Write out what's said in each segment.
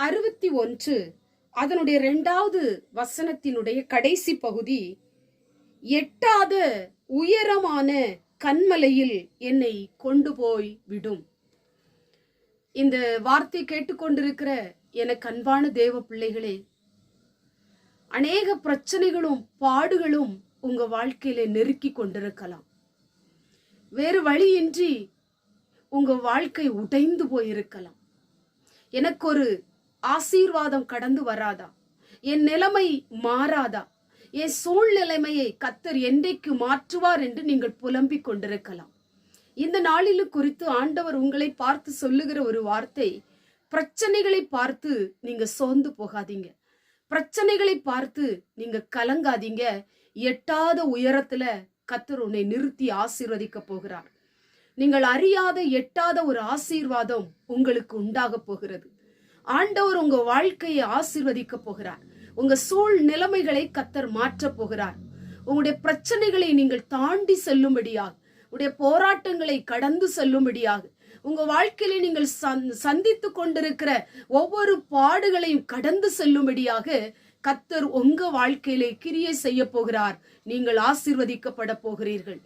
அறுபத்தி ஒன்று அதனுடைய இரண்டாவது வசனத்தினுடைய கடைசி பகுதி எட்டாத உயரமான கண்மலையில் என்னை கொண்டு போய் விடும். இந்த வார்த்தை கேட்டுக்கொண்டிருக்கிற எனக்கு அன்பான தேவ பிள்ளைகளே அநேக பிரச்சனைகளும் பாடுகளும் உங்க வாழ்க்கையில நெருக்கி கொண்டிருக்கலாம். வேறு வழியின்றி உங்க வாழ்க்கை உடைந்து போயிருக்கலாம். எனக்கு ஒரு ஆசீர்வாதம் கடந்து வராதா? என் நிலைமை மாறாதா? என் சூழ்நிலைமையை கத்தர் என்றைக்கு மாற்றுவார் என்று நீங்கள் புலம்பிக் கொண்டிருக்கலாம். இந்த நாளிலும் குறித்து ஆண்டவர் உங்களை பார்த்து சொல்லுகிற ஒரு வார்த்தை பிரச்சனைகளை பார்த்து நீங்க சோர்ந்து போகாதீங்க. பிரச்சனைகளை பார்த்து நீங்க கலங்காதீங்க. எட்டாத உயரத்துல கத்தர் உன்னை நிறுத்தி ஆசீர்வதிக்க போகிறார். நீங்கள் அறியாத எட்டாத ஒரு ஆசீர்வாதம் உங்களுக்கு உண்டாக போகிறது. ஆண்டவர் உங்க வாழ்க்கையை ஆசிர்வதிக்க போகிறார். உங்க சூழ் நிலைமைகளை கத்தர் மாற்ற போகிறார். உங்களுடைய பிரச்சனைகளை நீங்கள் தாண்டி செல்லும்படியாக உடைய போராட்டங்களை கடந்து செல்லும்படியாக உங்க வாழ்க்கையில நீங்கள் சந்தித்து கொண்டிருக்கிற ஒவ்வொரு பாடுகளையும் கடந்து செல்லும்படியாக கத்தர் உங்க வாழ்க்கையிலே கிரியை செய்ய போகிறார். நீங்கள் ஆசிர்வதிக்கப்பட போகிறீர்கள்.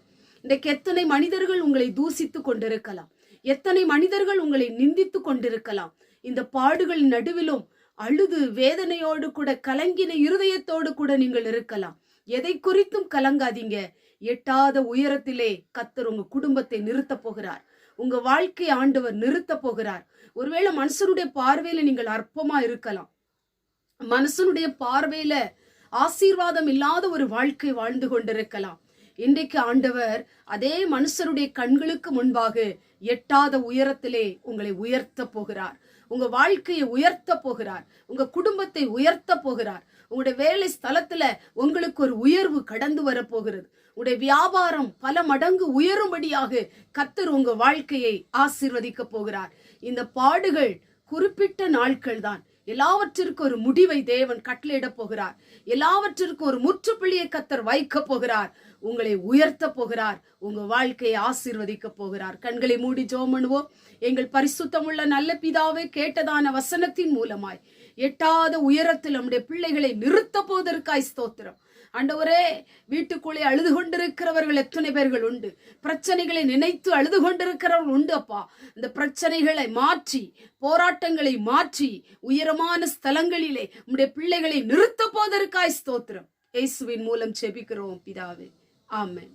இன்றைக்கு எத்தனை மனிதர்கள் உங்களை தூசித்து கொண்டிருக்கலாம். எத்தனை மனிதர்கள் உங்களை நிந்தித்து கொண்டிருக்கலாம். இந்த பாடுகள் நடுவிலும் அழுது வேதனையோடு கூட கலங்கின இருதயத்தோடு கூட நீங்கள் இருக்கலாம். எதை குறித்தும் கலங்காதீங்க. எட்டாத உயரத்திலே கத்தர் உங்க குடும்பத்தை நிறுத்த போகிறார். உங்க வாழ்க்கை ஆண்டவர் நிறுத்த போகிறார். ஒருவேளை மனுஷனுடைய பார்வையில நீங்கள் அற்பமா இருக்கலாம். மனுஷனுடைய பார்வையில ஆசீர்வாதம் இல்லாத ஒரு வாழ்க்கை வாழ்ந்து கொண்டிருக்கலாம். இன்றைக்கு ஆண்டவர் அதே மனுஷருடைய கண்களுக்கு முன்பாக எட்டாத உயரத்திலே உங்களை உயர்த்த போகிறார். உங்க வாழ்க்கையை உயர்த்த போகிறார். உங்க குடும்பத்தை உயர்த்த போகிறார். உங்களுடைய வேலை ஸ்தலத்துல உங்களுக்கு ஒரு உயர்வு கடந்து வர போகிறது. உங்களுடைய வியாபாரம் பல மடங்கு உயரும்படியாக கத்தர் உங்க வாழ்க்கையை ஆசிர்வதிக்க போகிறார். இந்த பாடுகள் குறிப்பிட்ட நாட்கள் தான் எல்லாவற்றிற்கும் ஒரு முடிவை தேவன் கட்டளையிட போகிறார். எல்லாவற்றிற்கும் ஒரு முற்றுப்புள்ளியை கத்தர் வைக்க போகிறார். உங்களை உயர்த்த போகிறார். உங்க வாழ்க்கையை ஆசீர்வதிக்க போகிறார். கண்களை மூடி ஜோம் பண்ணுவோம். எங்கள் பரிசுத்தமுள்ள நல்ல பிதாவே கேட்டதான வசனத்தின் மூலமாய் எட்டாத உயரத்தில் நம்முடைய பிள்ளைகளை நிறுத்த போவதற்காய் ஸ்தோத்திரம். ஆண்டவரே வீட்டுக்குள்ளே அழுது கொண்டிருக்கிறவர்கள் எத்தனை பேர்கள் உண்டு? பிரச்சனைகளை நினைத்து அழுது கொண்டிருக்கிறவர்கள் உண்டு அப்பா. இந்த பிரச்சனைகளை மாற்றி போராட்டங்களை மாற்றி உயரமான ஸ்தலங்களிலே உம்முடைய பிள்ளைகளை நிறுத்த போவதற்காய் ஸ்தோத்திரம். இயேசுவின் மூலம் செபிக்கிறோம் பிதாவே. ஆமேன்.